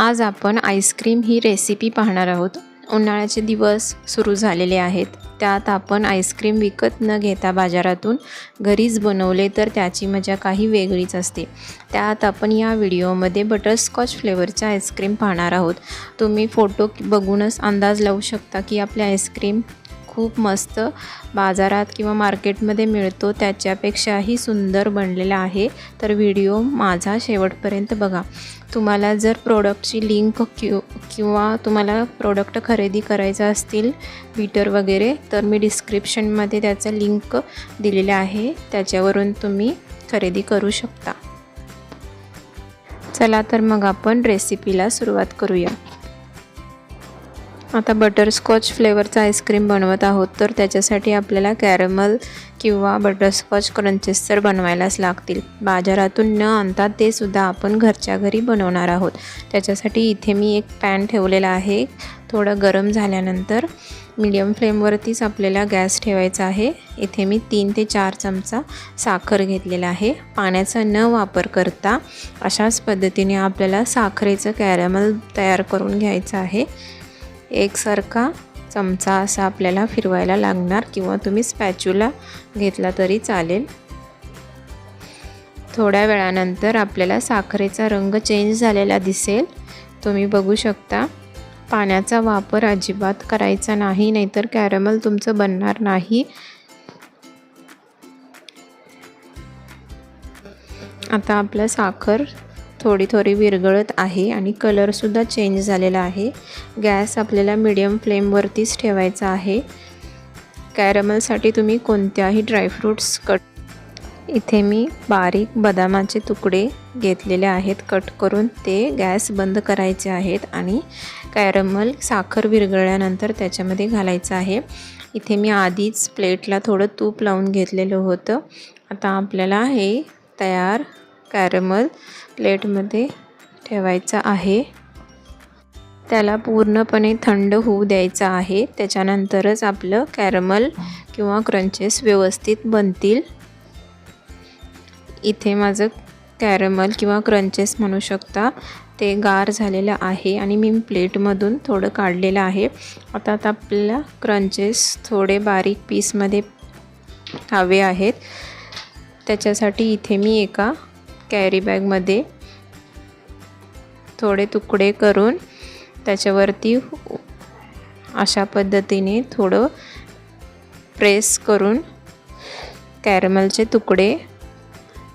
आज आपण आईस्क्रीम ही रेसिपी पाहणार आहोत. उन्हाळ्याचे दिवस सुरू झालेले आहेत. त्यात आपण आईस्क्रीम विकत न घेता बाजारातून घरीच बनवले तर त्याची मजा काही वेगळीच असते. त्यात आपण या व्हिडिओमध्ये बटरस्कॉच फ्लेवरचे आईस्क्रीम पाहणार आहोत. तुम्ही फोटो बघूनच अंदाज लावू शकता की आपले आईस्क्रीम खूप मस्त बाजारात किंवा मार्केटमध्ये मिळतो त्याच्यापेक्षाही सुंदर बनलेला आहे. तर व्हिडिओ माझा शेवटपर्यंत बघा. तुम्हाला जर प्रोडक्टची लिंक किव किंवा तुम्हाला प्रोडक्ट खरेदी करायचं असतील बीटर वगैरे तर मी डिस्क्रिप्शनमध्ये त्याचं लिंक दिलेलं आहे. त्याच्यावरून तुम्ही खरेदी करू शकता. चला तर मग आपण रेसिपीला सुरुवात करूया. आता बटरस्कॉच फ्लेवरचा आईस्क्रीम बनवत आहोत तर त्याच्यासाठी आपल्याला कॅरमल किंवा बटरस्कॉच क्रंचेस तर बनवायलाच लागतील. बाजारातून न आणता ते सुद्धा आपण घरच्या घरी बनवणार आहोत. त्याच्यासाठी इथे मी एक पॅन ठेवलेला आहे. थोडं गरम झाल्यानंतर मीडियम फ्लेमवरतीच आपल्याला गॅस ठेवायचा आहे. इथे मी तीन ते चार चमचा साखर घेतलेला आहे. पाण्याचा न वापर करता अशाच पद्धतीने आपल्याला साखरेचं कॅरमल तयार करून घ्यायचं आहे. एकसारखा चमचा असा आपल्याला फिरवायला लागणार किंवा तुम्ही स्पॅच्युला घेतला तरी चालेल. थोड्या वेळानंतर आपल्याला साखरेचा रंग चेंज झालेला दिसेल. तुम्ही बघू शकता पाण्याचा वापर अजिबात करायचा नाही नाहीतर कॅरमल तुमचं बनणार नाही. आता आपलं साखर थोडी थोडी विरघळत आहे आणि कलरसुद्धा चेंज झालेला आहे. गॅस आपल्याला मिडियम फ्लेमवरतीच ठेवायचा आहे. कॅरमलसाठी तुम्ही कोणत्याही ड्रायफ्रूट्स कट इथे मी बारीक बदामाचे तुकडे घेतलेले आहेत. कट करून ते गॅस बंद करायचे आहेत आणि कॅरमल साखर विरघळल्यानंतर त्याच्यामध्ये घालायचं आहे. इथे मी आधीच प्लेटला थोडं तूप लावून घेतलेलं होतं. आता आपल्याला हे तयार कॅरमल प्लेटमध्ये ठेवायचा आहे. त्याला पूर्णपणे थंड होऊ द्यायचं आहे. त्याच्यानंतरच आपलं कॅरमल किंवा क्रंचेस व्यवस्थित बनतील. इथे माझं कॅरमल किंवा क्रंचेस म्हणू शकता. ते गार झालेलं आहे आणि मी प्लेटमधून थोडं काढलेलं आहे. आता आता आपल्याला क्रंचेस थोडे बारीक पीसमध्ये हवे आहेत. त्याच्यासाठी इथे मी एका कॅरी बॅगमध्ये थोडे तुकडे करून त्याच्यावरती अशा पद्धतीने थोडं प्रेस करून कॅरमलचे तुकडे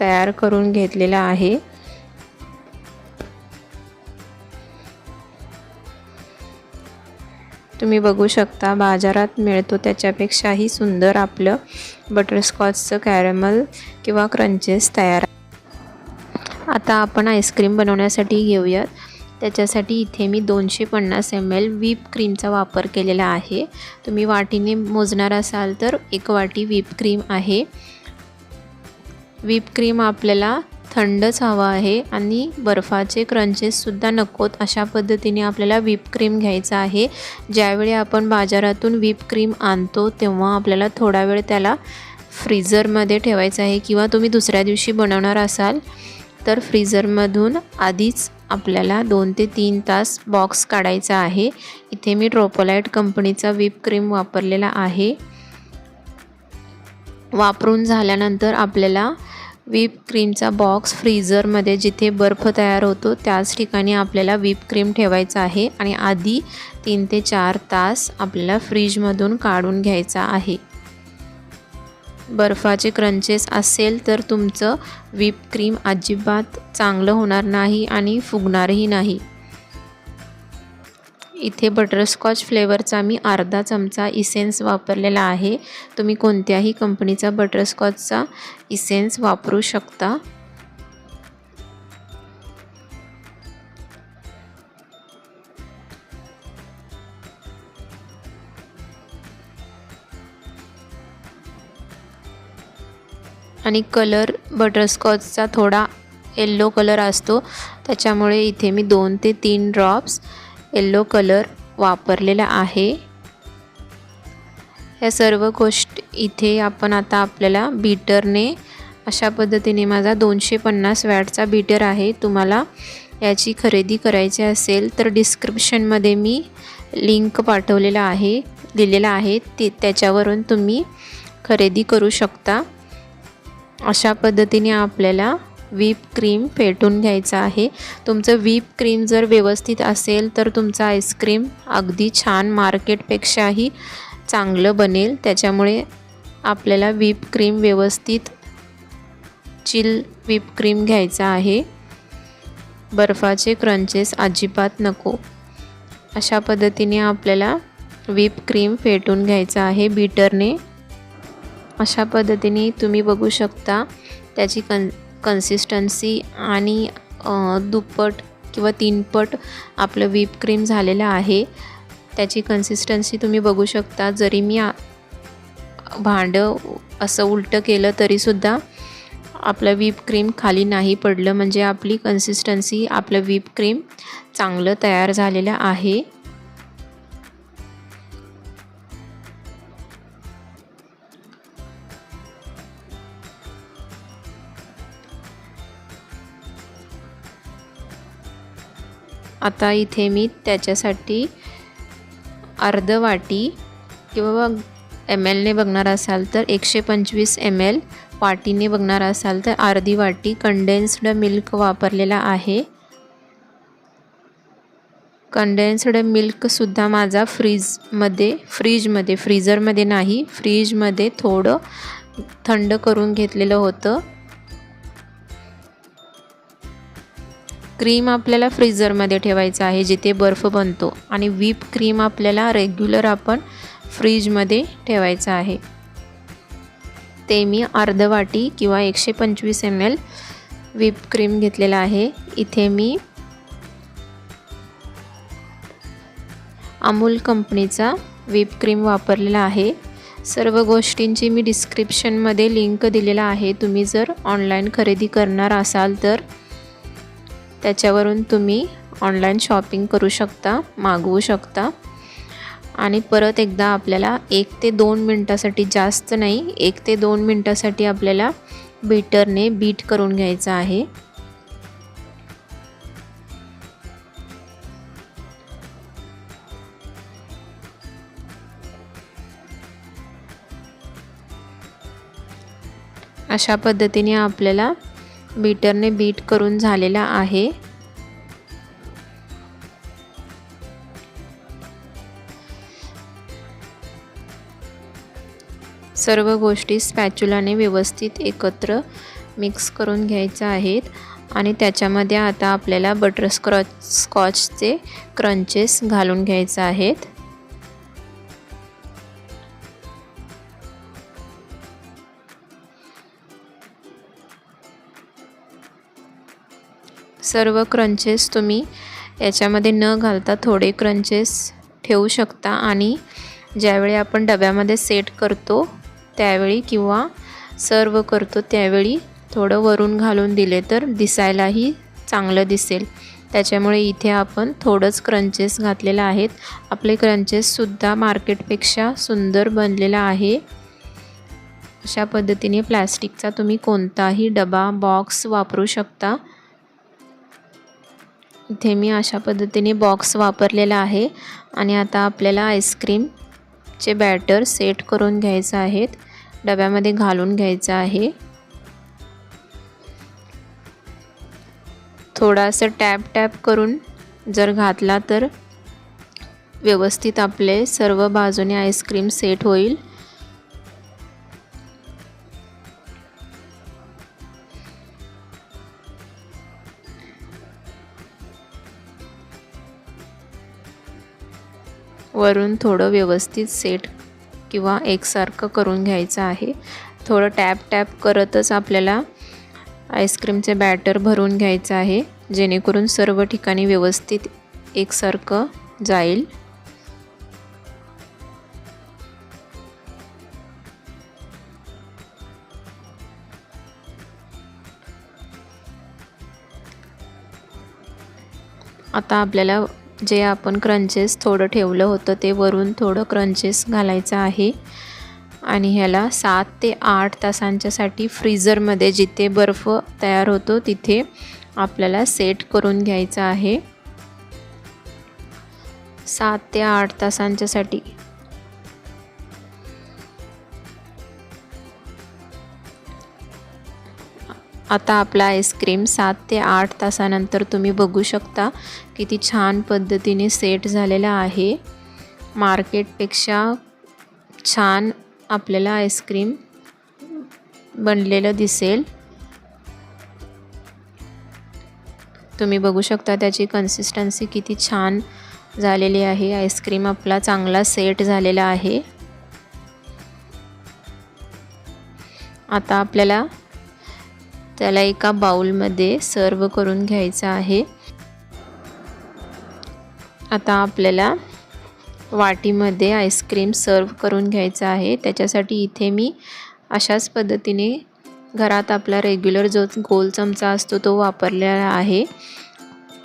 तयार करून घेतलेला आहे. तुम्ही बघू शकता बाजारात मिळतो त्याच्यापेक्षाही सुंदर आपलं बटरस्कॉचचं कॅरमल किंवा क्रंचेस तयार आता आपण आईस्क्रीम बनवण्यासाठी घेऊयात. त्याच्यासाठी इथे मी दोनशे पन्नास एम एल व्हीप क्रीमचा वापर केलेला आहे. तुम्ही वाटीने मोजणार असाल तर एक वाटी व्हीप क्रीम आहे. व्हीप क्रीम आपल्याला थंडच हवा आहे आणि बर्फाचे क्रंचेससुद्धा नकोत. अशा पद्धतीने आपल्याला व्हीप क्रीम घ्यायचा आहे. ज्यावेळी आपण बाजारातून व्हीप क्रीम आणतो तेव्हा आपल्याला थोडा वेळ त्याला फ्रीजरमध्ये ठेवायचं आहे किंवा तुम्ही दुसऱ्या दिवशी बनवणार असाल. तर फ्रीझरमधून आधीच आपल्याला दोन ते तीन तास बॉक्स काढायचा आहे. इथे मी ट्रोपोलाईट कंपनीचा व्हीप क्रीम वापरलेला आहे. वापरून झाल्यानंतर आपल्याला व्हीप क्रीमचा बॉक्स फ्रीझरमध्ये जिथे बर्फ तयार होतो त्याच ठिकाणी आपल्याला व्हीप क्रीम ठेवायचा आहे. आणि आधी तीन ते चार तास आपल्याला फ्रीजमधून काढून घ्यायचा आहे. बर्फाचे क्रंचेस असेल तर तुमचं व्हीप क्रीम अजिबात चांगलं होणार नाही आणि फुगणारही नाही. इथे बटरस्कॉच फ्लेवरचा मी अर्धा चमचा इसेन्स वापरलेला आहे. तुम्ही कोणत्याही कंपनीचा बटरस्कॉचचा इसेन्स वापरू शकता. आणि कलर बटरस्कॉचचा थोडा येल्लो कलर असतो. त्याच्यामुळे इथे मी दोन ते तीन ड्रॉप्स येल्लो कलर वापरलेला आहे. या सर्व गोष्ट इथे आपण आता आपल्याला बीटरने अशा पद्धतीने माझा दोनशे पन्नास वॅटचा बीटर आहे. तुम्हाला याची खरेदी करायची असेल तर डिस्क्रिप्शनमध्ये मी लिंक पाठवलेला आहे दिलेला आहे. ते त्याच्यावरून तुम्ही खरेदी करू शकता. अशा पद्धतीने आपल्याला व्हीप क्रीम फेटून घ्यायचं आहे. तुमचं व्हीप क्रीम जर व्यवस्थित असेल तर तुमचं आईस्क्रीम अगदी छान मार्केटपेक्षाही चांगलं बनेल. त्याच्यामुळे आपल्याला व्हीप क्रीम व्यवस्थित चिल व्हीप क्रीम घ्यायचा आहे. बर्फाचे क्रंचेस अजिबात नको. अशा पद्धतीने आपल्याला व्हीप क्रीम फेटून घ्यायचं आहे. बीटरने अशा पद्धतीने तुम्ही बघू शकता त्याची कन कन्सिस्टन्सी आणि दुप्पट किंवा तीनपट आपलं व्हीप क्रीम झालेलं आहे. त्याची कन्सिस्टन्सी तुम्ही बघू शकता. जरी मी भांडं असं उलटं केलं तरीसुद्धा आपलं व्हीप क्रीम खाली नाही पडलं. म्हणजे आपली कन्सिस्टन्सी आपलं व्हीप क्रीम चांगलं तयार झालेलं आहे. आता इथे मी त्याच्यासाठी अर्ध वाटी किंवा एम एलने बघणार असाल तर एकशे पंचवीस एम एल वाटीने बघणार असाल तर अर्धी वाटी कंडेन्स्ड मिल्क वापरलेला आहे. कंडेन्स्ड मिल्कसुद्धा माझा फ्रीजमध्ये फ्रीजमध्ये फ्रीजरमध्ये नाही फ्रीजमध्ये थोडं थंड करून घेतलेलं होतं. क्रीम आपल्याला फ्रीजरमध्ये ठेवायचं आहे जिथे बर्फ बनतो. आणि व्हीप क्रीम आपल्याला रेग्युलर आपण फ्रीजमध्ये ठेवायचं आहे. ते मी अर्ध वाटी किंवा एकशे पंचवीस एम एल व्हीप क्रीम घेतलेला आहे. इथे मी अमूल कंपनीचा व्हीप क्रीम वापरलेला आहे. सर्व गोष्टींची मी डिस्क्रिप्शनमध्ये लिंक दिलेला आहे. तुम्ही जर ऑनलाईन खरेदी करणार असाल तर त्याच्यावरून तुम्ही ऑनलाईन शॉपिंग करू शकता मागवू शकता. आणि परत एकदा आपल्याला एक ते दोन मिनटासाठी जास्त नाही एक ते दोन मिनटासाठी आपल्याला बीटरने बीट करून घ्यायचं आहे. अशा पद्धतीने आपल्याला बीटरने बीट करून झालेला आहे. सर्व गोष्टी स्पॅच्युलाने व्यवस्थित एकत्र मिक्स करून घ्यायच्या आहेत आणि त्याच्यामध्ये आता आपल्याला बटरस्क्रॉच स्कॉचचे क्रंचेस घालून घ्यायचे आहेत. सर्व क्रंचेस तुम्ही याच्यामध्ये न घालता थोडे क्रंचेस ठेवू शकता आणि ज्यावेळी आपण डब्यामध्ये सेट करतो त्यावेळी किंवा सर्व करतो त्यावेळी थोडं वरून घालून दिले तर दिसायलाही चांगलं दिसेल. त्याच्यामुळे इथे आपण थोडंच क्रंचेस घातलेलं आहेत. आपले क्रंचेससुद्धा मार्केटपेक्षा सुंदर बनलेला आहे. अशा पद्धतीने प्लॅस्टिकचा तुम्ही कोणताही डबा बॉक्स वापरू शकता. इथे मी अशा पद्धतीने बॉक्स वापरलेला आहे. आणि आता आपल्याला आईस्क्रीमचे बॅटर सेट करून घ्यायचं आहेत. डब्यामध्ये घालून घ्यायचं आहे. थोडासा टॅप टॅप करून जर घातला तर व्यवस्थित आपले सर्व बाजूने आईस्क्रीम सेट होईल. वरून थोडं व्यवस्थित सेट किंवा एकसारखं करून घ्यायचं आहे. थोडं टॅप टॅप करतच आपल्याला आईस्क्रीमचे बॅटर भरून घ्यायचं आहे जेणेकरून सर्व ठिकाणी व्यवस्थित एकसारखं जाईल. आता आपल्याला जे आपण क्रंचेस थोडं ठेवलं होतं ते वरून थोडं क्रंचेस घालायचं आहे. आणि ह्याला सात ते आठ तासांच्यासाठी फ्रीझरमध्ये जिथे बर्फ तयार होतो तिथे आपल्याला सेट करून घ्यायचा आहे. सात ते आठ तासांच्यासाठी. आता आपला आईस्क्रीम सात ते आठ तासानंतर तुम्ही बघू शकता किती छान पद्धतीने सेट झालेला आहे. मार्केटपेक्षा छान आपल्याला आईस्क्रीम बनलेलं दिसेल. तुम्ही बघू शकता त्याची कन्सिस्टन्सी किती छान झालेली आहे. आईस्क्रीम आपला चांगला सेट झालेला आहे. आता आपल्याला त्याला एका बाउलमध्ये सर्व करून घ्यायचं आहे. आता आपल्याला वाटीमध्ये आईस्क्रीम सर्व करून घ्यायचं आहे. त्याच्यासाठी इथे मी अशाच पद्धतीने घरात आपला रेग्युलर जो गोल चमचा असतो तो वापरलेला आहे.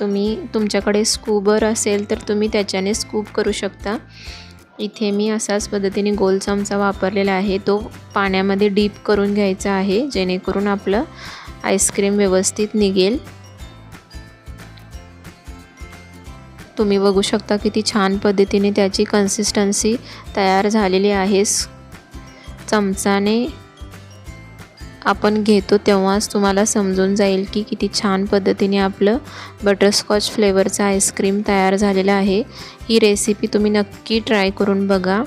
तुम्ही तुमच्याकडे स्कूबर असेल तर तुम्ही त्याच्याने स्कूप करू शकता. इथे मी असाच पद्धतीने गोल चमचा वापरलेला आहे. तो पाण्यामध्ये डीप करून घ्यायचा आहे जेणेकरून आपलं आईस्क्रीम व्यवस्थित निघेल. तुम्ही बघू शकता किती छान पद्धतीने त्याची कन्सिस्टन्सी तयार झालेली आहे. चमचाने आपण घेतो तेव्हाच तुम्हाला समजून जाईल की किती छान पद्धतीने आपलं बटरस्कॉच फ्लेवरचं आईस्क्रीम तयार झालेलं आहे. ही रेसिपी तुम्ही नक्की ट्राय करून बघा.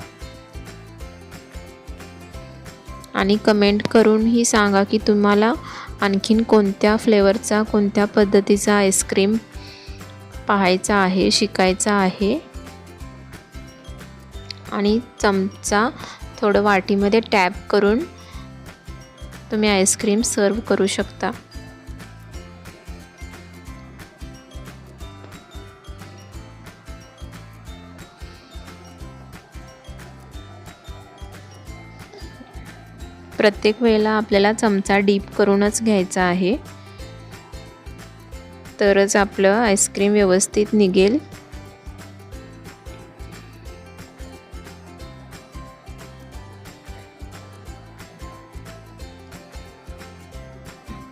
आणि कमेंट करूनही सांगा की तुम्हाला आणखीन कोणत्या फ्लेवरचा कोणत्या पद्धतीचा आईस्क्रीम पाहायचा आहे शिकायचा आहे. आणि चमचा थोडं वाटीमध्ये टॅप करून तुम्ही आईस्क्रीम सर्व करू शकता. प्रत्येक वेळेला आपल्याला चमचा डीप करूनच घ्यायचा आहे. तरच आपलं आईस्क्रीम व्यवस्थित निघेल.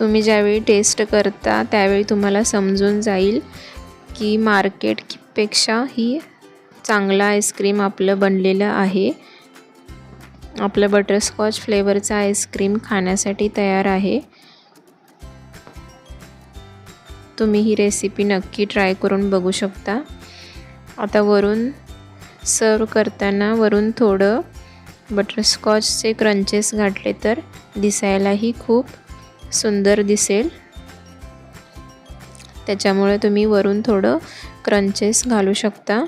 तुम्ही ज्यावेळी टेस्ट करता त्यावेळी तुम्हाला समजून जाईल की मार्केटपेक्षा ही चांगला आईस्क्रीम आपलं बनलेलं आहे. आपलं बटरस्कॉच फ्लेवरचं आईस्क्रीम खाण्यासाठी तयार आहे. तुम्ही ही रेसिपी नक्की ट्राय करून बघू शकता. आता वरून सर्व करताना वरून थोडं बटरस्कॉचचे क्रंचेस घातले तर दिसायलाही खूप सुंदर दिसेल. त्याच्यामुळे तुम्ही वरून थोडं क्रंचेस घालू शकता.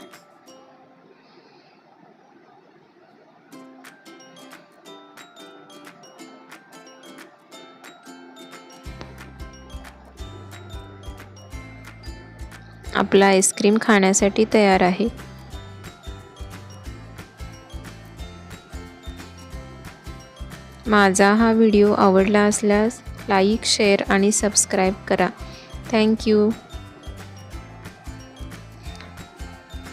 आपला आईस्क्रीम खाण्यासाठी तयार आहे. माझा हा व्हिडिओ आवडला असल्यास लाईक शेअर आणि सबस्क्राईब करा. थँक्यू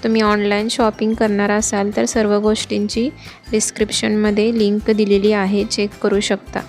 तुम्ही ऑनलाईन शॉपिंग करणार असाल तर सर्व गोष्टींची डिस्क्रिप्शनमध्ये लिंक दिलेली आहे. चेक करू शकता.